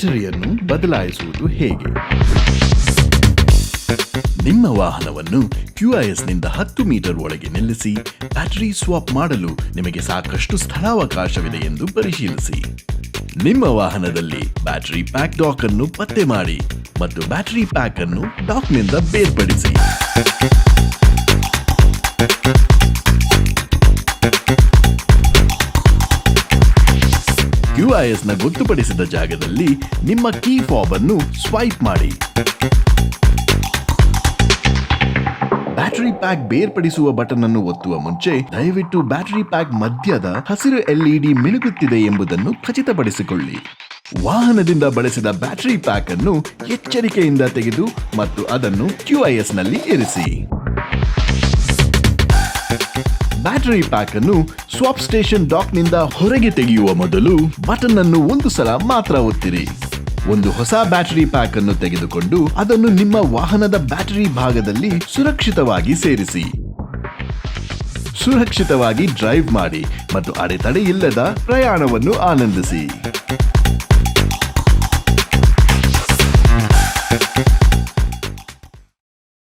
ಬ್ಯಾಟರಿಯನ್ನು ಬದಲಾಯಿಸುವುದು ಹೇಗೆ? ನಿಮ್ಮ ವಾಹನವನ್ನು ನಿಂದ ಹತ್ತು ಮೀಟರ್ ಒಳಗೆ ನಿಲ್ಲಿಸಿ, ಬ್ಯಾಟರಿ ಸ್ವಾಪ್ ಮಾಡಲು ನಿಮಗೆ ಸಾಕಷ್ಟು ಸ್ಥಳಾವಕಾಶವಿದೆ ಎಂದು ಪರಿಶೀಲಿಸಿ. ನಿಮ್ಮ ವಾಹನದಲ್ಲಿ ಬ್ಯಾಟರಿ ಪ್ಯಾಕ್ ಡಾಕ್ ಅನ್ನು ಪತ್ತೆ ಮಾಡಿ ಮತ್ತು ಬ್ಯಾಟರಿ ಪ್ಯಾಕ್ ಅನ್ನು ಡಾಕ್ನಿಂದ ಬೇರ್ಪಡಿಸಿ. QIS ನ ಗೊತ್ತುಪಡಿಸಿದ ಜಾಗದಲ್ಲಿ ನಿಮ್ಮ ಕೀ ಫಾಬ್ ಅನ್ನು ಸ್ವೈಪ್ ಮಾಡಿ. ಬ್ಯಾಟರಿ ಪ್ಯಾಕ್ ಬೇರ್ಪಡಿಸುವ ಬಟನ್ ಅನ್ನು ಒತ್ತುವ ಮುಂಚೆ ದಯವಿಟ್ಟು ಬ್ಯಾಟರಿ ಪ್ಯಾಕ್ ಮಧ್ಯದ ಹಸಿರು ಎಲ್ಇಡಿ ಮಿನುಗುತ್ತಿದೆ ಎಂಬುದನ್ನು ಖಚಿತಪಡಿಸಿಕೊಳ್ಳಿ. ವಾಹನದಿಂದ ಬಳಸಿದ ಬ್ಯಾಟರಿ ಪ್ಯಾಕ್ ಅನ್ನು ಎಚ್ಚರಿಕೆಯಿಂದ ತೆಗೆದು ಮತ್ತು ಅದನ್ನು ಕ್ಯೂಐಎಸ್ನಲ್ಲಿ ನಲ್ಲಿ ಇರಿಸಿ. ಬ್ಯಾಟರಿ ಪ್ಯಾಕ್ ಅನ್ನು ಸ್ವಾಪ್ ಸ್ಟೇಷನ್ ಡಾಕ್ನಿಂದ ಹೊರಗೆ ತೆಗೆಯುವ ಮೊದಲು ಬಟನ್ ಅನ್ನು ಒಂದು ಸಲ ಮಾತ್ರ ಒತ್ತಿರಿ. ಒಂದು ಹೊಸ ಬ್ಯಾಟರಿ ಪ್ಯಾಕ್ ಅನ್ನು ತೆಗೆದುಕೊಂಡು ಅದನ್ನು ನಿಮ್ಮ ವಾಹನದ ಬ್ಯಾಟರಿ ಭಾಗದಲ್ಲಿ ಸುರಕ್ಷಿತವಾಗಿ ಸೇರಿಸಿ. ಸುರಕ್ಷಿತವಾಗಿ ಡ್ರೈವ್ ಮಾಡಿ ಮತ್ತು ಅಡೆತಡೆ ಇಲ್ಲದ ಪ್ರಯಾಣವನ್ನು ಆನಂದಿಸಿ.